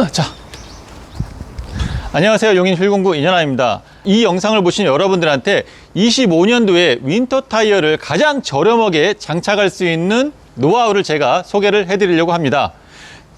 어, 자. 안녕하세요. 용인 휠공구 이현아입니다. 이 영상을 보신 여러분들한테 25년도에 윈터 타이어를 가장 저렴하게 장착할 수 있는 노하우를 제가 소개를 해드리려고 합니다.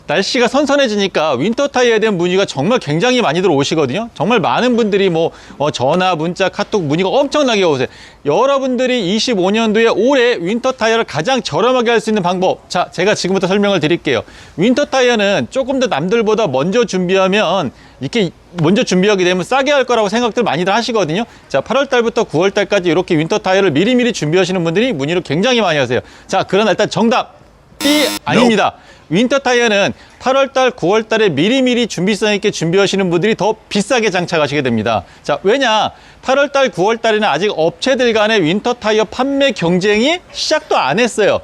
날씨가 선선해지니까 윈터 타이어에 대한 문의가 정말 굉장히 많이들 오시거든요. 정말 많은 분들이 뭐 어, 전화, 문자, 카톡 문의가 엄청나게 오세요. 여러분들이 25년도에 올해 윈터 타이어를 가장 저렴하게 할 수 있는 방법. 자, 제가 지금부터 설명을 드릴게요. 윈터 타이어는 조금 더 남들보다 먼저 준비하면 이렇게 먼저 준비하게 되면 싸게 할 거라고 생각들 많이들 하시거든요. 자, 8월 달부터 9월 달까지 이렇게 윈터 타이어를 미리미리 준비하시는 분들이 문의를 굉장히 많이 하세요. 자, 그러나 일단 정답 이 아닙니다. 윈터 타이어는 8월달, 9월달에 미리미리 준비성 있게 준비하시는 분들이 더 비싸게 장착하시게 됩니다. 자, 왜냐? 8월달, 9월달에는 아직 업체들 간의 윈터 타이어 판매 경쟁이 시작도 안 했어요.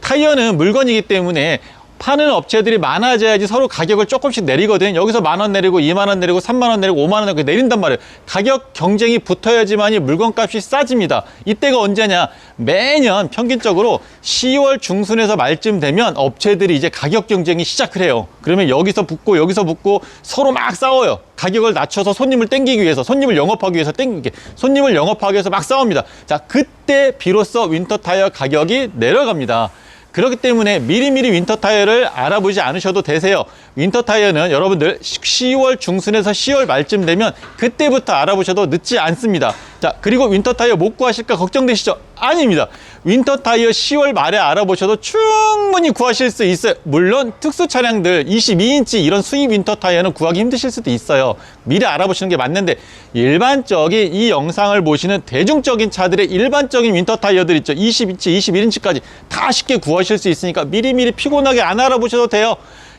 타이어는 물건이기 때문에 파는 업체들이 많아져야지 서로 가격을 조금씩 내리거든. 여기서 만 원 내리고 2만 원 내리고 3만 원 내리고 5만 원 내리고 내린단 말이에요. 가격 경쟁이 붙어야지만이 물건값이 싸집니다. 이때가 언제냐? 매년 평균적으로 10월 중순에서 말쯤 되면 업체들이 이제 가격 경쟁이 시작을 해요. 그러면 여기서 붙고 여기서 붙고 서로 막 싸워요. 가격을 낮춰서 손님을 땡기기 위해서 손님을 영업하기 위해서 땡기게 손님을 영업하기 위해서 막 싸웁니다. 자, 그때 비로소 윈터 타이어 가격이 내려갑니다. 그렇기 때문에 미리미리 윈터 타이어를 알아보지 않으셔도 되세요. 윈터 타이어는 여러분들 10월 중순에서 10월 말쯤 되면 그때부터 알아보셔도 늦지 않습니다. 자, 그리고 윈터 타이어 못 구하실까 걱정되시죠? 아닙니다. 윈터 타이어 10월 말에 알아보셔도 충분히 구하실 수 있어요. 물론 특수 차량들 22인치 이런 수입 윈터 타이어는 구하기 힘드실 수도 있어요. 미리 알아보시는 게 맞는데 일반적인 이 영상을 보시는 대중적인 차들의 일반적인 윈터 타이어들 있죠. 20인치, 21인치까지 다 쉽게 구하실 수 있으니까 미리미리 피곤하게 안 알아보셔도 돼요.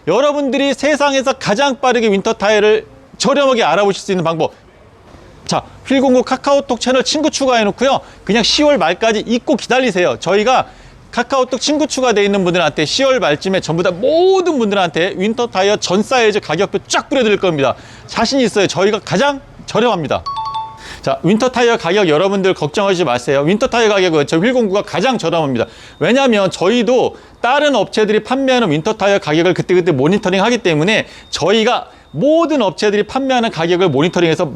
여러분들이 세상에서 가장 빠르게 윈터 타이어를 저렴하게 알아보실 수 있는 방법 자, 휠공구 카카오톡 채널 친구 추가해 놓고요. 그냥 10월 말까지 잊고 기다리세요. 저희가 카카오톡 친구 추가되어 있는 분들한테 10월 말쯤에 전부 다 모든 분들한테 윈터 타이어 전 사이즈 가격표 쫙 뿌려드릴 겁니다. 자신 있어요. 저희가 가장 저렴합니다. 자, 윈터 타이어 가격 여러분들 걱정하지 마세요. 윈터 타이어 가격은 저희 휠공구가 가장 저렴합니다. 왜냐하면 저희도 다른 업체들이 판매하는 윈터 타이어 가격을 그때그때 모니터링 하기 때문에 저희가 모든 업체들이 판매하는 가격을 모니터링해서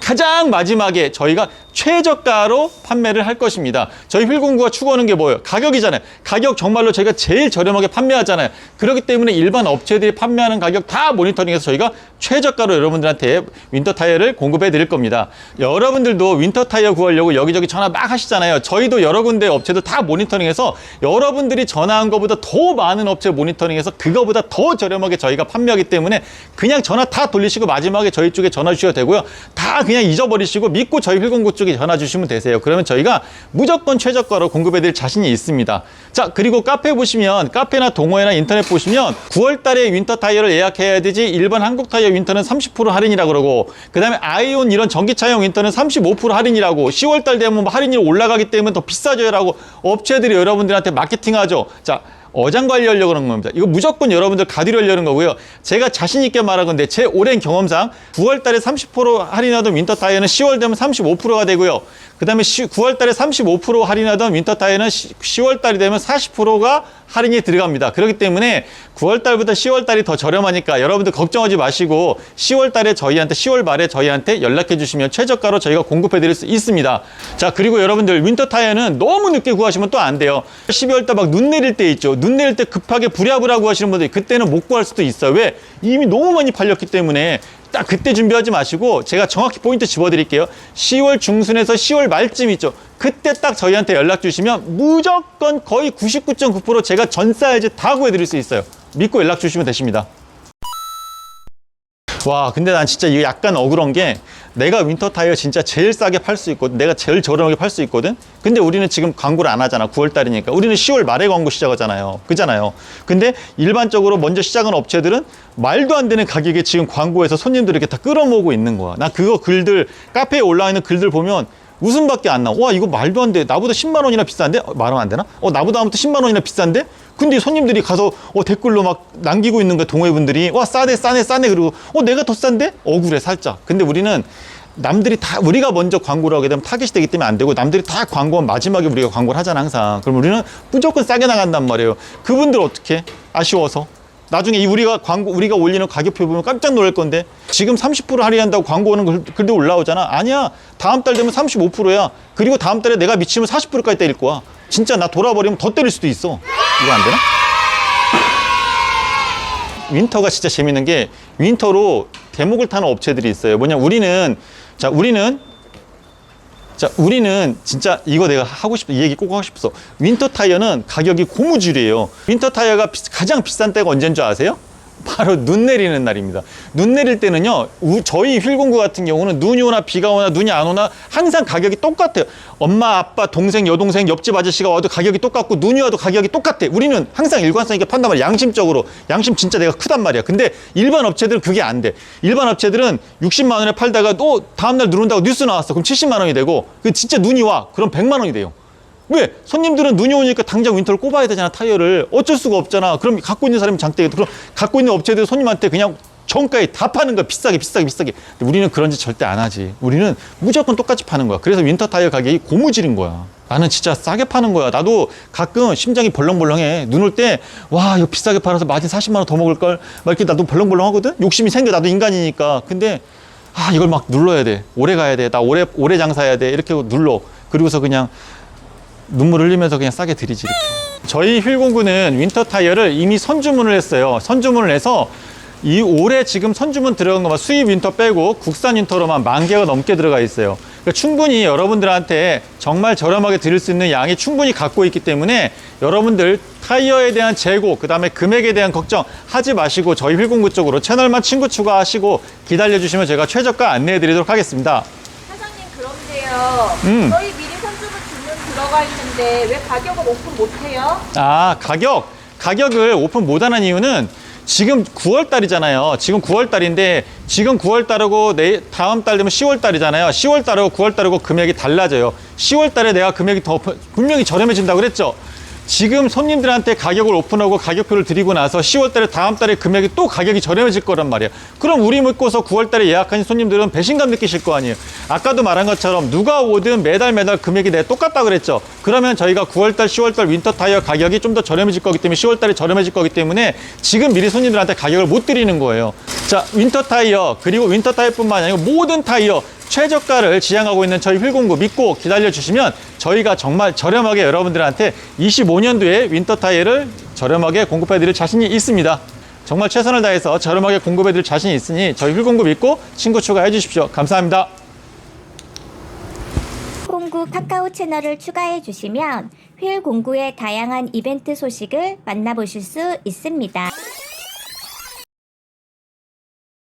가장 마지막에 저희가 최저가로 판매를 할 것입니다. 저희 휠공구가 추구하는 게 뭐예요? 가격이잖아요. 가격 정말로 저희가 제일 저렴하게 판매하잖아요. 그렇기 때문에 일반 업체들이 판매하는 가격 다 모니터링해서 저희가 최저가로 여러분들한테 윈터 타이어를 공급해 드릴 겁니다. 여러분들도 윈터 타이어 구하려고 여기저기 전화 막 하시잖아요. 저희도 여러 군데 업체도 다 모니터링해서 여러분들이 전화한 것보다 더 많은 업체 모니터링해서 그거보다 더 저렴하게 저희가 판매하기 때문에 그냥 전화 다 돌리시고 마지막에 저희 쪽에 전화 주셔도 되고요. 다 그냥 잊어버리시고 믿고 저희 휠공구 쪽에 전화 주시면 되세요. 그러면 저희가 무조건 최저가로 공급해 드릴 자신이 있습니다. 자, 그리고 카페 보시면 카페나 동호회나 인터넷 보시면 9월 달에 윈터 타이어를 예약해야 되지 일반 한국 타이어 윈터는 30% 할인이라고 그러고 그 다음에 아이온 이런 전기차용 윈터는 35% 할인이라고 10월 달 되면 뭐 할인이 올라가기 때문에 더 비싸져요라고 업체들이 여러분들한테 마케팅하죠. 자, 어장관리하려고 그런 겁니다. 이거 무조건 여러분들 가디려는 거고요. 제가 자신 있게 말한 건데 제 오랜 경험상 9월 달에 30% 할인하던 윈터 타이어는 10월 되면 35%가 되고요. 그 다음에 9월 달에 35% 할인하던 윈터 타이어는 10월 달이 되면 40%가 할인이 들어갑니다. 그렇기 때문에 9월 달보다 10월 달이 더 저렴하니까 여러분들 걱정하지 마시고 10월 달에 저희한테 10월 말에 저희한테 연락해 주시면 최저가로 저희가 공급해 드릴 수 있습니다. 자, 그리고 여러분들 윈터 타이어는 너무 늦게 구하시면 또 안 돼요. 12월 달 막 눈 내릴 때 있죠. 눈 내릴 때 급하게 부랴부랴 하시는 분들이 그때는 못 구할 수도 있어요. 왜? 이미 너무 많이 팔렸기 때문에 딱 그때 준비하지 마시고 제가 정확히 포인트 집어드릴게요. 10월 중순에서 10월 말쯤 있죠. 그때 딱 저희한테 연락 주시면 무조건 거의 99.9% 제가 전 사이즈 다 구해드릴 수 있어요. 믿고 연락 주시면 되십니다. 와 근데 난 진짜 이거 약간 억울한 게 내가 윈터 타이어 진짜 제일 싸게 팔 수 있거든 내가 제일 저렴하게 팔 수 있거든 근데 우리는 지금 광고를 안 하잖아 9월 달이니까 우리는 10월 말에 광고 시작하잖아요 그잖아요 근데 일반적으로 먼저 시작한 업체들은 말도 안 되는 가격에 지금 광고해서 손님들을 이렇게 다 끌어모으고 있는 거야 나 그거 글들 카페에 올라와 있는 글들 보면 웃음밖에 안 나와. 와, 이거 말도 안 돼. 나보다 10만 원이나 비싼데? 어, 말하면 안 되나? 어, 나보다 아무튼 10만 원이나 비싼데? 근데 손님들이 가서 어, 댓글로 막 남기고 있는 거야, 동호회분들이. 와, 싸네, 싸네, 싸네. 그리고 어, 내가 더 싼데? 억울해, 살짝. 근데 우리는 남들이 다 우리가 먼저 광고를 하게 되면 타겟이 되기 때문에 안 되고 남들이 다 광고한 마지막에 우리가 광고를 하잖아 항상 그럼 우리는 무조건 싸게 나간단 말이에요 그분들 어떻게 아쉬워서 나중에 이 우리가 광고 우리가 올리는 가격표 보면 깜짝 놀랄 건데 지금 30% 할인한다고 광고하는 글, 글도 올라오잖아. 아니야. 다음 달 되면 35%야. 그리고 다음 달에 내가 미치면 40%까지 때릴 거야. 진짜 나 돌아버리면 더 때릴 수도 있어. 이거 안 되나? 윈터가 진짜 재밌는 게 윈터로 대목을 타는 업체들이 있어요. 뭐냐 우리는 자 우리는 자 우리는 진짜 이거 내가 하고 싶어 이 얘기 꼭 하고 싶어. 윈터 타이어는 가격이 고무줄이에요. 윈터 타이어가 비- 가장 비싼 때가 언제인 줄 아세요? 바로 눈 내리는 날입니다. 눈 내릴 때는요, 우- 저희 휠공구 같은 경우는 눈이 오나 비가 오나 눈이 안 오나 항상 가격이 똑같아요. 엄마, 아빠, 동생, 여동생, 옆집 아저씨가 와도 가격이 똑같고 눈이 와도 가격이 똑같아. 우리는 항상 일관성 있게 판단 말이야. 양심적으로. 양심 진짜 내가 크단 말이야. 근데 일반 업체들은 그게 안 돼. 일반 업체들은 60만 원에 팔다가 또 다음날 눈 온다고 뉴스 나왔어. 그럼 70만 원이 되고 그 진짜 눈이 와. 그럼 100만 원이 돼요. 왜? 손님들은 눈이 오니까 당장 윈터를 꼽아야 되잖아, 타이어를. 어쩔 수가 없잖아. 그럼 갖고 있는 사람이 장대겠다. 그럼 갖고 있는 업체들 손님한테 그냥 정가에 다 파는 거야. 비싸게, 비싸게, 비싸게. 우리는 그런 짓 절대 안 하지. 우리는 무조건 똑같이 파는 거야. 그래서 윈터 타이어 가격이 고무줄인 거야. 나는 진짜 싸게 파는 거야. 나도 가끔 심장이 벌렁벌렁해. 눈 올 때, 와, 이거 비싸게 팔아서 마진 40만 원 더 먹을걸. 막 이렇게 나도 벌렁벌렁 하거든? 욕심이 생겨. 나도 인간이니까. 근데, 아, 이걸 막 눌러야 돼. 오래 가야 돼. 나 오래, 오래 장사해야 돼. 이렇게 눌러. 그리고서 그냥 눈물 흘리면서 그냥 싸게 드리지 이렇게. 저희 휠공구는 윈터 타이어를 이미 선주문을 했어요. 선주문을 해서 이 올해 지금 선주문 들어간 것만 수입 윈터 빼고 국산 윈터로만 만 개가 넘게 들어가 있어요. 그러니까 충분히 여러분들한테 정말 저렴하게 드릴 수 있는 양이 충분히 갖고 있기 때문에 여러분들 타이어에 대한 재고, 그 다음에 금액에 대한 걱정 하지 마시고 저희 휠공구 쪽으로 채널만 친구 추가하시고 기다려 주시면 제가 최저가 안내해 드리도록 하겠습니다. 사장님 그런데요. 음. 저희 들어가 있는데 왜 가격을 오픈 못해요? 아, 가격. 가격을 오픈 못하는 이유는 지금 9월 달이잖아요. 지금 9월 달인데 지금 9월 달하고 내 다음 달 되면 10월 달이잖아요. 10월 달하고 9월 달하고 금액이 달라져요. 10월 달에 내가 금액이 더 분명히 저렴해진다고 그랬죠. 지금 손님들한테 가격을 오픈하고 가격표를 드리고 나서 10월 달에 다음 달에 금액이 또 가격이 저렴해질 거란 말이야. 그럼 우리 믿고서 9월 달에 예약하신 손님들은 배신감 느끼실 거 아니에요. 아까도 말한 것처럼 누가 오든 매달 매달 금액이 내 똑같다 그랬죠. 그러면 저희가 9월 달, 10월 달 윈터 타이어 가격이 좀 더 저렴해질 거기 때문에 10월 달에 저렴해질 거기 때문에 지금 미리 손님들한테 가격을 못 드리는 거예요. 자, 윈터 타이어 그리고 윈터 타이어뿐만 아니고 모든 타이어 최저가를 지향하고 있는 저희 휠공구 믿고 기다려 주시면 저희가 정말 저렴하게 여러분들한테 25년도에 윈터 타이어를 저렴하게 공급해 드릴 자신이 있습니다. 정말 최선을 다해서 저렴하게 공급해 드릴 자신이 있으니 저희 휠공구 믿고 친구 추가해 주십시오. 감사합니다. 공구 카카오 채널을 추가해 주시면 휠 공구의 다양한 이벤트 소식을 만나보실 수 있습니다.